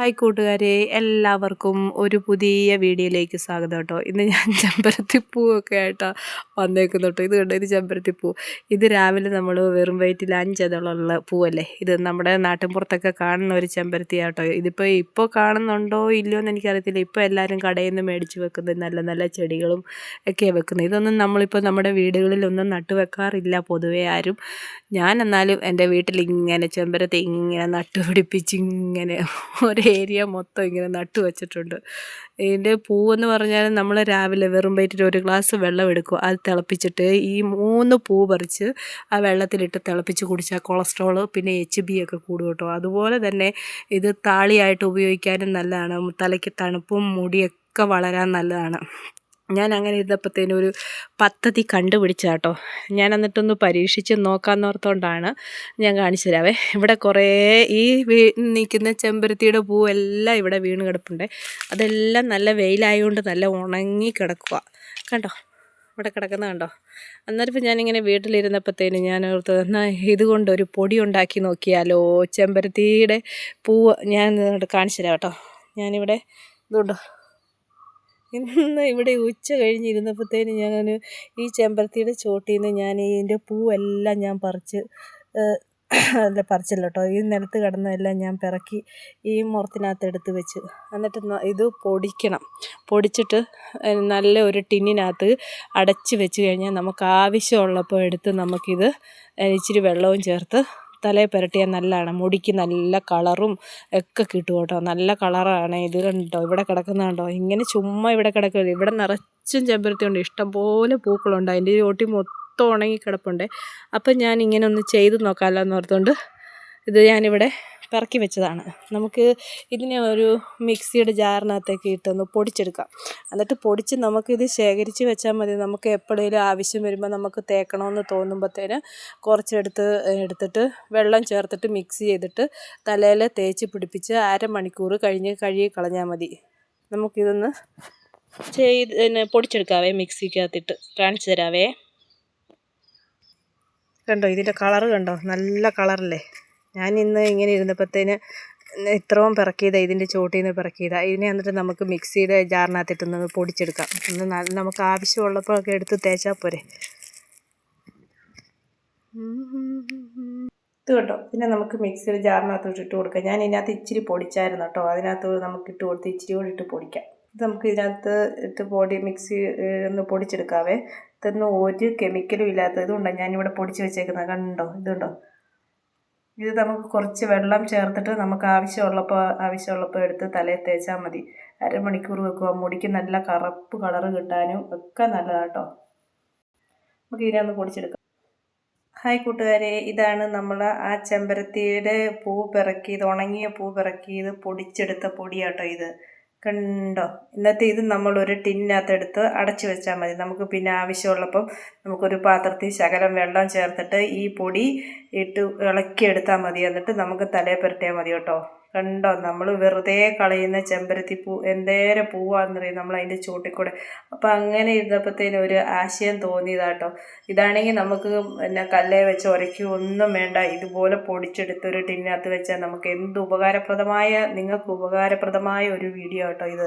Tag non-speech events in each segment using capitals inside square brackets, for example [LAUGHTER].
Hi കൂട്ടുകാരെ എല്ലാവർക്കും ഒരു പുതിയ വീഡിയോയിലേക്ക് സ്വാഗതം കേട്ടോ. ഇന്ന് ഞാൻ [LAUGHS] ചെമ്പരത്തിപ്പൂവൊക്കെ ആയിട്ടാ വന്നേക്കുന്നു കേട്ടോ. ഇത് കണ്ടോ? ഇത് ചെമ്പരത്തിപ്പൂ. ഇത് രാവിലെ നമ്മൾ വെറും വയറ്റിൽ അഞ്ചതളുള്ള പൂവല്ലേ? ഇത് നമ്മുടെ നാട്ടിൻപുറത്തൊക്കെ കാണുന്ന ഒരു ചെമ്പരത്തി ആട്ടോ ഇതിപ്പോൾ ഇപ്പോൾ കാണുന്നുണ്ടോ ഇല്ലയോ എന്ന് എനിക്കറിയത്തില്ല. ഇപ്പോൾ എല്ലാവരും കടയിൽ നിന്ന് മേടിച്ച് വെക്കുന്നത് നല്ല നല്ല ചെടികളും ഒക്കെയാണ് വെക്കുന്നത്. ഇതൊന്നും നമ്മളിപ്പോൾ നമ്മുടെ വീടുകളിലൊന്നും നട്ടു വെക്കാറില്ല പൊതുവേ ആരും. ഞാൻ എന്നാലും എന്റെ വീട്ടിൽ ഇങ്ങനെ ചെമ്പരത്തി ഇങ്ങനെ നട്ടുപിടിപ്പിച്ച് ഇങ്ങനെ ഒരു ഏരിയ മൊത്തം ഇങ്ങനെ നട്ടു വെച്ചിട്ടുണ്ട്. ഇതിന്റെ പൂവെന്ന് പറഞ്ഞാൽ നമ്മൾ രാവിലെ വെറും വയറ്റിൽ ഒരു ഗ്ലാസ് വെള്ളം എടുക്കും. അത് തിളപ്പിച്ചിട്ട് ഈ മൂന്ന് പൂ പറിച്ച് ആ വെള്ളത്തിലിട്ട് തിളപ്പിച്ച് കുടിച്ചാൽ കൊളസ്ട്രോൾ പിന്നെ എച്ച് ബി ഒക്കെ കൂടും കേട്ടോ. അതുപോലെ തന്നെ ഇത് താളിയായിട്ട് ഉപയോഗിക്കാനും നല്ലതാണ്. തലയ്ക്ക് തണുപ്പും മുടിയൊക്കെ വളരാൻ നല്ലതാണ്. ഞാൻ അങ്ങനെ ഇരുന്നപ്പോഴത്തേനും ഒരു പദ്ധതി കണ്ടുപിടിച്ച കേട്ടോ ഞാൻ എന്നിട്ടൊന്ന് പരീക്ഷിച്ച് നോക്കാമെന്നോർത്തോണ്ടാണ് ഞാൻ കാണിച്ചു തരാവേ ഇവിടെ കുറേ ഈ നിൽക്കുന്ന ചെമ്പരത്തിയുടെ പൂവെല്ലാം ഇവിടെ വീണ് കിടപ്പുണ്ട്. അതെല്ലാം നല്ല വെയിലായതുകൊണ്ട് നല്ല ഉണങ്ങി കിടക്കുക കണ്ടോ? ഇവിടെ കിടക്കുന്ന കണ്ടോ? അന്നേരം ഞാനിങ്ങനെ വീട്ടിലിരുന്നപ്പോഴത്തേനും ഞാൻ ഓർത്ത് എന്നാൽ ഇതുകൊണ്ട് ഒരു പൊടി ഉണ്ടാക്കി നോക്കിയാലോ? ചെമ്പരത്തിയുടെ പൂവ് ഞാൻ കാണിച്ചു തരാം കേട്ടോ. ഞാനിവിടെ ഇതുണ്ടോ? ഇന്ന് ഇവിടെ ഉച്ച കഴിഞ്ഞിരുന്നപ്പോഴത്തേന് ഞാൻ ഈ ചെമ്പരത്തിയുടെ ചോട്ടിൽ നിന്ന് ഞാൻ ഇതിന്റെ പൂവെല്ലാം ഞാൻ പറിച്ച് അല്ല പറിച്ചില്ല കേട്ടോ. ഈ നിലത്ത് കിടന്നതെല്ലാം ഞാൻ പിറക്കി ഈ മുറത്തിനകത്ത് എടുത്ത് വെച്ച്. എന്നിട്ട് ഇത് പൊടിക്കണം. പൊടിച്ചിട്ട് നല്ല ഒരു ടിന്നിനകത്ത് അടച്ച് വെച്ച് കഴിഞ്ഞാൽ നമുക്ക് ആവശ്യമുള്ളപ്പോൾ എടുത്ത് നമുക്കിത് ഇച്ചിരി വെള്ളവും ചേർത്ത് തലയിൽ പുരട്ടിയാൽ നല്ലതാണ്. മുടിക്ക് നല്ല കളറും ഒക്കെ കിട്ടും കേട്ടോ. നല്ല കളറാണ് ഇത് കണ്ടോ? ഇവിടെ കിടക്കുന്ന കണ്ടോ? ഇങ്ങനെ ചുമ്മാ ഇവിടെ കിടക്കില്ല ഇവിടെ നിറച്ചും ചെമ്പരത്തി ഉണ്ട് ഇഷ്ടംപോലെ പൂക്കളുണ്ട്. അതിന്റെ ഓട്ടി മൊത്തം ഉണങ്ങി കിടപ്പുണ്ട് അപ്പം ഞാൻ ഇങ്ങനെ ഒന്ന് ചെയ്ത് നോക്കാമല്ലോ എന്ന് ഓർത്തുകൊണ്ട് ഇത് ഞാനിവിടെ പിറക്കി വെച്ചതാണ്. നമുക്ക് ഇതിനെ ഒരു മിക്സിയുടെ ജാറിനകത്തേക്ക് ഇട്ടൊന്ന് പൊടിച്ചെടുക്കാം. എന്നിട്ട് പൊടിച്ച് നമുക്കിത് ശേഖരിച്ച് വെച്ചാൽ മതി. നമുക്ക് എപ്പോഴേലും ആവശ്യം വരുമ്പോൾ നമുക്ക് തേക്കണമെന്ന് തോന്നുമ്പോഴത്തേന് കുറച്ചെടുത്ത് എടുത്തിട്ട് വെള്ളം ചേർത്തിട്ട് മിക്സ് ചെയ്തിട്ട് തലയിൽ തേച്ച് പിടിപ്പിച്ച് അരമണിക്കൂർ കഴിഞ്ഞ് കഴുകി കളഞ്ഞാൽ മതി. നമുക്കിതൊന്ന് ചെയ്ത് പൊടിച്ചെടുക്കാവേ മിക്സിക്കകത്തിട്ട്. കാണിച്ചു തരാവേ. കണ്ടോ ഇതിന്റെ കളറ് കണ്ടോ? നല്ല കളറല്ലേ? ഞാൻ ഇന്ന് ഇങ്ങനെ ഇരുന്നപ്പോഴത്തേന് ഇത്രയും പിറക്കിയത് ഇതിന്റെ ചോട്ടിൽ നിന്ന് പിറക്കിയത്. ഇതിനെ എന്നിട്ട് നമുക്ക് മിക്സിയുടെ ജാറിനകത്തിട്ടൊന്ന് പൊടിച്ചെടുക്കാം. ഒന്ന് നമുക്ക് ആവശ്യമുള്ളപ്പോഴൊക്കെ എടുത്ത് തേച്ചാൽ പോരെ. ഇത് കേട്ടോ പിന്നെ നമുക്ക് മിക്സിയുടെ ജാറിനകത്ത് ഇട്ട് കൊടുക്കാം. ഞാൻ ഇതിനകത്ത് ഇച്ചിരി പൊടിച്ചായിരുന്നു കേട്ടോ. അതിനകത്ത് നമുക്ക് ഇട്ട് കൊടുത്ത് ഇച്ചിരി കൂടി ഇട്ട് പൊടിക്കാം. ഇത് നമുക്ക് ഇതിനകത്ത് ഇട്ട് പൊടി മിക്സി ഒന്ന് പൊടിച്ചെടുക്കാവേ. ഇതൊന്നും ഒരു കെമിക്കലും ഇല്ലാത്ത ഇതുകൊണ്ടാണ് ഞാനിവിടെ പൊടിച്ച് വെച്ചേക്കുന്നത്. കണ്ടോ? ഇതുണ്ടോ? ഇത് നമുക്ക് കുറച്ച് വെള്ളം ചേർത്തിട്ട് നമുക്ക് ആവശ്യമുള്ളപ്പോൾ ആവശ്യമുള്ളപ്പോൾ എടുത്ത് തലയിൽ തേച്ചാൽ മതി. അരമണിക്കൂർ വെക്കുക മുടിക്ക് നല്ല കറുപ്പ് കളർ കിട്ടാനും ഒക്കെ നല്ലതാട്ടോ നമുക്ക് ഇതിനൊന്ന് പൊടിച്ചെടുക്കാം. ഹായ് കൂട്ടുകാരെ. ഇതാണ് നമ്മൾ ആ ചെമ്പരത്തിയുടെ പൂ പിറക്കിയത് ഉണങ്ങിയ പൂ പിറക്കിയത് പൊടിച്ചെടുത്ത പൊടിയാട്ടോ ഇത്. കണ്ടോ? ഇന്നത്തെ ഇത് നമ്മൾ ഒരു ടിന്നിനകത്തെടുത്ത് അടച്ചു വെച്ചാൽ മതി. നമുക്ക് പിന്നെ ആവശ്യമുള്ളപ്പം നമുക്കൊരു പാത്രത്തിൽ ശകലം വെള്ളം ചേർത്തിട്ട് ഈ പൊടി ഇട്ട് ഇളക്കിയെടുത്താൽ മതി. എന്നിട്ട് നമുക്ക് തലയിൽ പുരട്ടിയാൽ മതി കേട്ടോ. കണ്ടോ? നമ്മൾ വെറുതെ കളയുന്ന ചെമ്പരത്തി പൂ എന്തേരം പൂവാണെന്നറിയാം നമ്മൾ അതിന്റെ ചൂട്ടിക്കൂടെ. അപ്പോൾ അങ്ങനെ ഇരുന്നപ്പോഴത്തേനും ഒരു ആശയം തോന്നിയതാട്ടോ. ഇതാണെങ്കിൽ നമുക്ക് പിന്നെ കല്ലേ വെച്ച് ഉരയ്ക്കുക ഒന്നും വേണ്ട. ഇതുപോലെ പൊടിച്ചെടുത്തൊരു ടിന്നകത്ത് വെച്ചാൽ നമുക്ക് എന്ത് ഉപകാരപ്രദമായ നിങ്ങൾക്ക് ഉപകാരപ്രദമായ ഒരു വീഡിയോ കേട്ടോ ഇത്.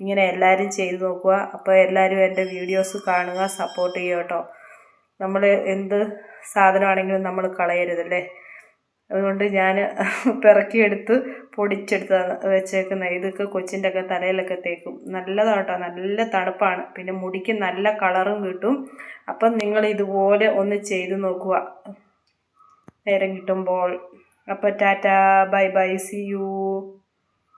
ഇങ്ങനെ എല്ലാവരും ചെയ്തു നോക്കുക. അപ്പോൾ എല്ലാവരും എന്റെ വീഡിയോസ് കാണുക സപ്പോർട്ട് ചെയ്യുക കേട്ടോ. നമ്മൾ എന്ത് സാധനമാണെങ്കിലും നമ്മൾ കളയരുതല്ലേ? അതുകൊണ്ട് ഞാൻ [LAUGHS] പിറക്കിയെടുത്ത് പൊടിച്ചെടുത്ത് വെച്ചേക്കുന്ന ഇതൊക്കെ കൊച്ചിന്റെ ഒക്കെ തലയിലൊക്കെ തേക്കും. നല്ലതാട്ടോ നല്ല തണുപ്പാണ്. പിന്നെ മുടിക്ക് നല്ല കളറും കിട്ടും. അപ്പം നിങ്ങൾ ഇതുപോലെ ഒന്ന് ചെയ്ത് നോക്കുക. നേരം കിട്ടുമ്പോൾ. അപ്പോൾ tata bye bye see you.